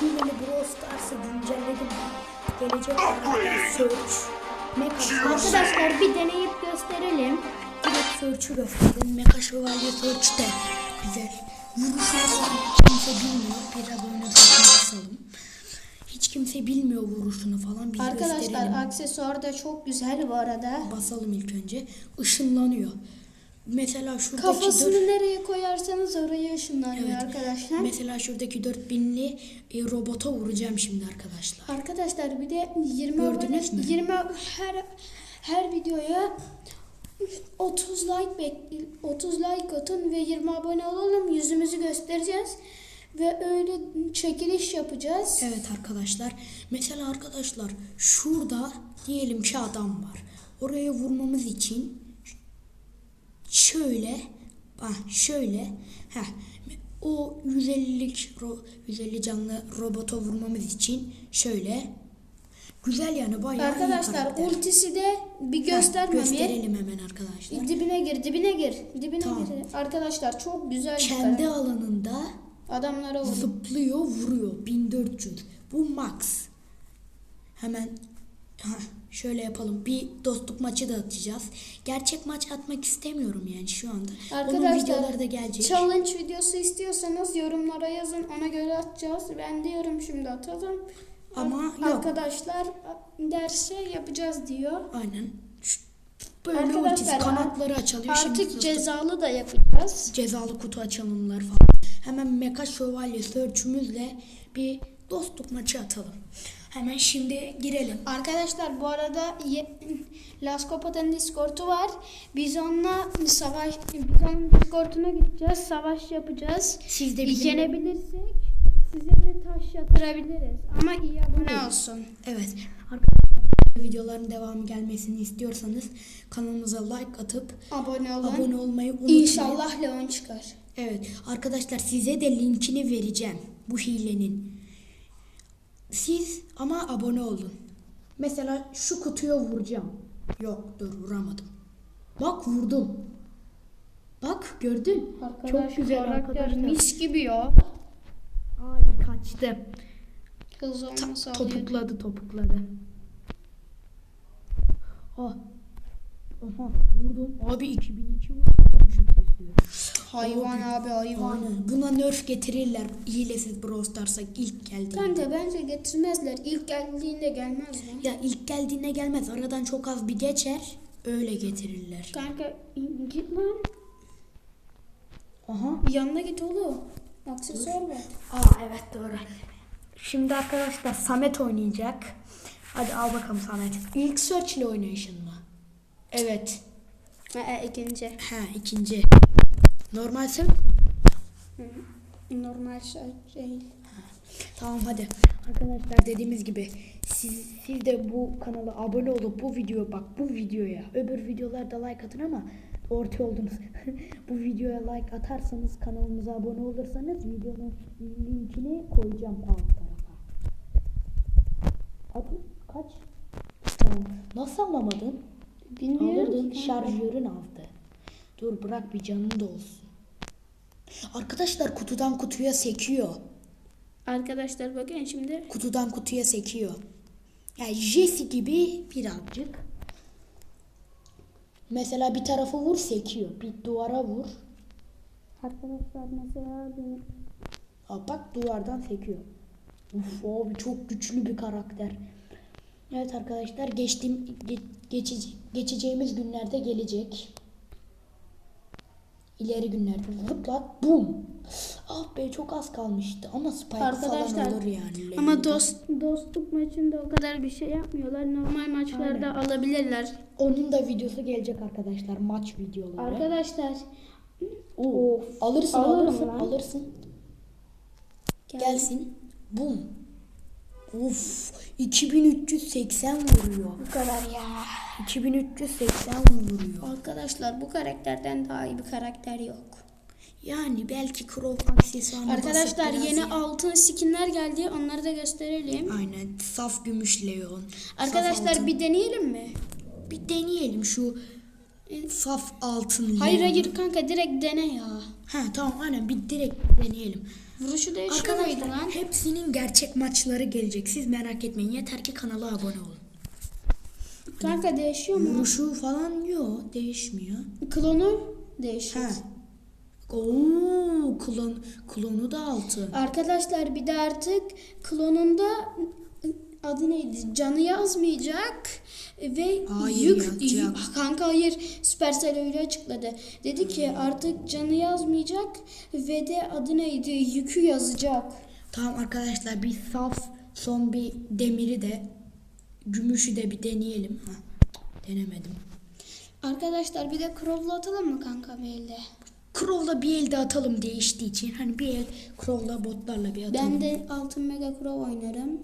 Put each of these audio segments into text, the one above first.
Hileli Brawl Stars'ı güncelledim. Gelecek Search. Mecha Arkadaşlar bir deneyip gösterelim. Direkt Search'ü gösterdim. Mecha Şövalye Search de güzel. Vuruşunu falan kimse bilmiyor. Biraz oynatmak basalım. Hiç kimse bilmiyor vuruşunu falan. Biz Arkadaşlar gösterelim. aksesuar da çok güzel bu arada. Basalım ilk önce. Işınlanıyor. Mesela şuradaki Kafasını dört- nereye koyarsanız oraya ışınlanıyor Evet. arkadaşlar. Mesela şuradaki 4000'li e, robota vuracağım şimdi arkadaşlar. Arkadaşlar bir de 20 Gördünüz abone- mü? 20 her her videoya 30 like bek 30 like atın ve 20 abone olalım. Yüzümüzü göstereceğiz ve öyle çekiliş yapacağız. Evet arkadaşlar. Mesela arkadaşlar şurada diyelim ki adam var. Oraya vurmamız için şöyle ah şöyle heh, o 150'lik ro- 150 canlı robota vurmamız için şöyle güzel yani bayağı iyi Arkadaşlar karakter. ultisi de bir Heh, gösterme bir. gösterelim hemen arkadaşlar. Dibine gir, dibine gir. Dibine Tamam. gir. Arkadaşlar çok güzel bir Kendi karakter. alanında Adamlara vurun. Zıplıyor vuruyor 1400. Bu max. Hemen ha, şöyle yapalım. Bir dostluk maçı da atacağız. Gerçek maç atmak istemiyorum yani şu anda. Onun videoları da gelecek. challenge videosu istiyorsanız yorumlara yazın. Ona göre atacağız. Ben diyorum şimdi atalım. Ama yok. Arkadaşlar derse yapacağız diyor. Aynen. Böyle Arkadaşlar, kanatları açılıyor. Şimdi Artık dostluk- cezalı da yapacağız. cezalı kutu açılımlar falan. Hemen Mecha Şövalye search'ümüzle bir dostluk maçı atalım. Hemen şimdi girelim. Arkadaşlar bu arada Las Copa'dan Discord'u var. Biz onunla savaş, biz onun Discord'una gideceğiz. Savaş yapacağız. Siz de bizim- Yenebilirsek size de taş yatırabiliriz. Ama iyi abone olsun. Evet. Arkadaşlar videoların devamı gelmesini istiyorsanız kanalımıza like atıp Abone olun. abone olmayı unutmayın. İnşallah Leon çıkar. Evet. Arkadaşlar size de linkini vereceğim bu hilenin. Siz ama abone olun. Mesela şu kutuya vuracağım. Yok dur vuramadım. Bak vurdum. Bak gördün. Çok güzel arkadaşlar. mis gibi ya. Ay kaçtı. Hızlı Ta- olması topukladı topukladı. Ah. Aha vurdum. Abi 2002 vurdum. Hayvan abi hayvan. Aynen. Buna nerf getirirler hilesiz Brawl Stars'a ilk geldiğinde. Kanka bence getirmezler. İlk geldiğinde gelmez lan. Ya ilk geldiğinde gelmez. Aradan çok az bir geçer. Öyle getirirler. Kanka git lan. Aha. Yanına git oğlum. Aksesuar var. Aa evet doğru. Şimdi arkadaşlar Samet oynayacak. Hadi al bakalım Samet. İlk search ile oynayışın mı? Evet. Ee, ikinci. Ha ikinci. Normal Hı. Normal şey değil. Tamam hadi. Arkadaşlar dediğimiz gibi siz, siz de bu kanala abone olup bu video bak bu videoya öbür videolarda like atın ama orta oldunuz. bu videoya like atarsanız kanalımıza abone olursanız videonun linkini koyacağım alt tarafa. Hadi kaç? Tamam. Nasıl alamadın? Bilmiyorum şarjörün aldı. Dur bırak bir canın da olsun. Arkadaşlar kutudan kutuya sekiyor. Arkadaşlar bakın şimdi. kutudan kutuya sekiyor. Yani Jesse gibi birazcık. Mesela bir tarafı vur sekiyor. Bir duvara vur. Arkadaşlar mesela benim Ha, bak duvardan sekiyor. Uf abi çok güçlü bir karakter. Evet arkadaşlar geçtiğim ge- geçici, geçeceğimiz günlerde gelecek. İleri günlerde zıplat bum. Ah be çok az kalmıştı ama spike Arkadaşlar falan olur yani. ama dost dostluk maçında o kadar bir şey yapmıyorlar. Normal maçlarda alabilirler. Onun da videosu gelecek arkadaşlar. Maç videoları. Arkadaşlar Oo, alırsın Alırım alırsın lan. alırsın. Gelsin. Bum. Uf 2380 vuruyor. bu kadar ya. 2380 vuruyor. Arkadaşlar bu karakterden daha iyi bir karakter yok. Yani belki Crow aksesuarını Arkadaşlar yeni ya- altın skinler geldi. Onları da gösterelim. Aynen saf gümüş Leon. saf Arkadaşlar altın. bir deneyelim mi? bir deneyelim şu saf altın Hayır hayır kanka direkt dene ya. Ha tamam aynen bir direkt deneyelim. Vuruşu değişiyor muydu lan? hepsinin gerçek maçları gelecek. Siz merak etmeyin. Yeter ki kanala abone olun. Kanka değişiyor mu? Vuruşu falan yok. Değişmiyor. Klonu değişiyor. He. Oo, klon, klonu da altı. Arkadaşlar bir de artık klonunda adı neydi? Canı yazmayacak ve Hayır, yük yazacak. yük- kanka hayır Supercell öyle açıkladı. Dedi ki artık canı yazmayacak ve de adı neydi? Yükü yazacak. Tamam arkadaşlar bir saf son bir demiri de gümüşü de bir deneyelim. Ha, denemedim. Arkadaşlar bir de Crow'la atalım mı kanka mailde? Crow'la bir elde atalım değiştiği için. Hani bir el Crow'la botlarla bir atalım. Ben de altın mega Crow oynarım.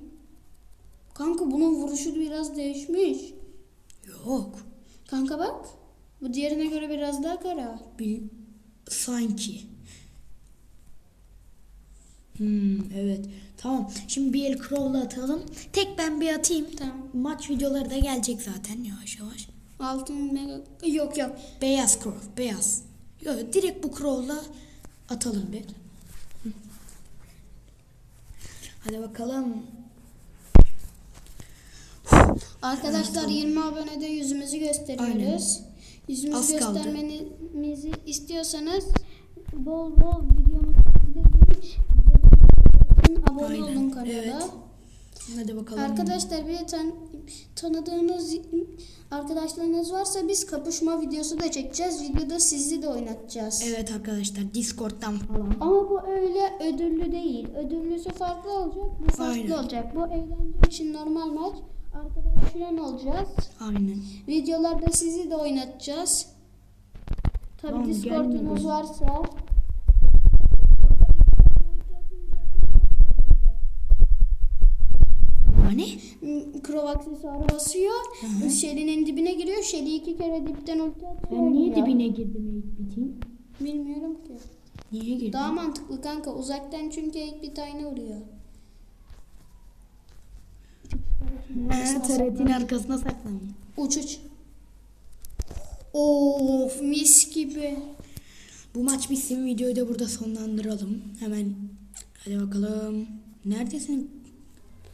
Kanka bunun vuruşu biraz değişmiş. Yok. Kanka bak. Bu diğerine göre biraz daha kara. Bir sanki. Hmm, evet. Tamam. Şimdi bir el Crow'la atalım. Tek ben bir atayım. Tamam. Maç videoları da gelecek zaten yavaş yavaş. Altın mega... Yok yok. Beyaz Crow, beyaz. Yok, direkt bu Crow'la atalım bir. Hadi bakalım. Arkadaşlar 20 abonede yüzümüzü gösteriyoruz. Aynen. Yüzümüzü Az kaldı. göstermenizi istiyorsanız bol bol videomuzu izleyin. Abone Aynen, olun kanala. evet. Hadi bakalım. Arkadaşlar bir tan tanıdığınız arkadaşlarınız varsa biz kapışma videosu da çekeceğiz. Videoda sizi de oynatacağız. Evet arkadaşlar Discord'dan falan. Ama bu öyle ödüllü değil. Ödüllüsü farklı olacak. Bu farklı Aynen. olacak. Bu eğlence için normal maç. Arkadaş falan olacağız. Aynen. Videolarda sizi de oynatacağız. Tabi Tamam, Discord'unuz varsa. Hani? Hmm, Crow aksesuarı basıyor. Shelly'nin dibine giriyor. Shelly iki kere dipten ulti atıyor. Ben niye ölüyor. dibine girdim ilk? Bilmiyorum ki. Niye girdim? Daha mantıklı kanka. Uzaktan çünkü ilk bir tane vuruyor. Ha, taretin arkasına saklanıyor. Uç uç. Of mis gibi. Bu maç bitsin videoyu da burada sonlandıralım. Hemen hadi bakalım. Neredesin?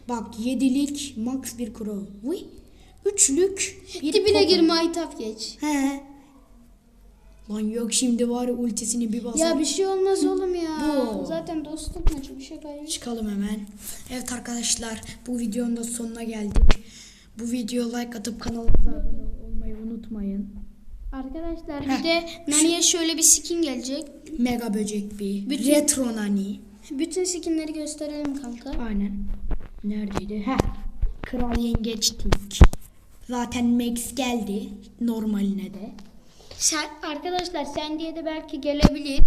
Bak yedilik max bir kuro. Uy. Üçlük Dibine Poco. gir maytap geç. He. Lan yok şimdi var ya ultisini bir basar. Ya bir şey olmaz oğlum ya. Bu. Zaten dostluk maçı bir şey kaybı. Çıkalım hemen. Evet arkadaşlar bu videonun da sonuna geldik. Bu video like atıp kanalımıza abone olmayı unutmayın. Arkadaşlar Heh. bir de Nani'ye şöyle bir skin gelecek. Mega böcek bir. Bütün- Retro nani. Bütün skinleri gösterelim kanka. Aynen. Neredeydi? Heh. Kral yengeçtik. Zaten Max geldi. Normaline de. Sen, arkadaşlar sen diye de belki gelebilir.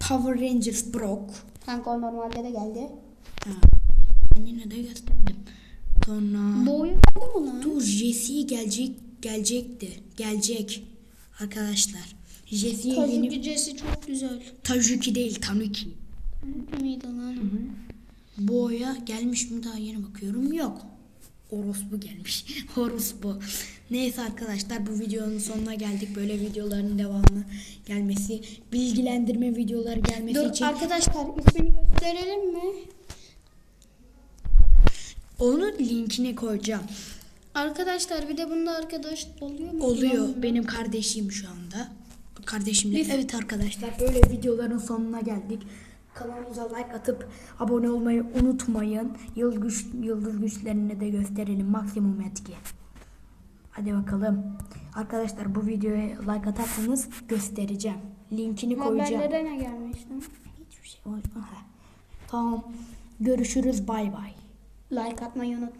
Power Rangers Brock. Kanka o normalde de geldi. Ha. Ben yine de gösterdim. Sonra oyun geldi mi lan? dur Jesse gelecek gelecekti. Gelecek. Arkadaşlar. Jesse'ye yeni Kazuki Jesse çok güzel. Tajuki değil Tanuki. Miydi lan? Bu oya gelmiş mi daha yeni bakıyorum. Yok. Orospu gelmiş. Orospu. Neyse arkadaşlar bu videonun sonuna geldik. Böyle videoların devamı gelmesi, bilgilendirme videoları gelmesi Dur için arkadaşlar ismini gösterelim mi? onun linkini koyacağım. Arkadaşlar bir de bunda arkadaş oluyor mu? Oluyor. Benim kardeşim şu anda. Kardeşimle. Bir- Evet arkadaşlar böyle videoların sonuna geldik. Kanalımıza like atıp abone olmayı unutmayın. Yıldız, güç, yıldız güçlerini de gösterelim. Maksimum etki. Hadi bakalım. Arkadaşlar bu videoya like atarsanız göstereceğim. Linkini koyacağım. Haberlere ne gelmiş lan? Hiçbir şey olmaz. Tamam. Görüşürüz. Bay bay. Like atmayı unutmayın.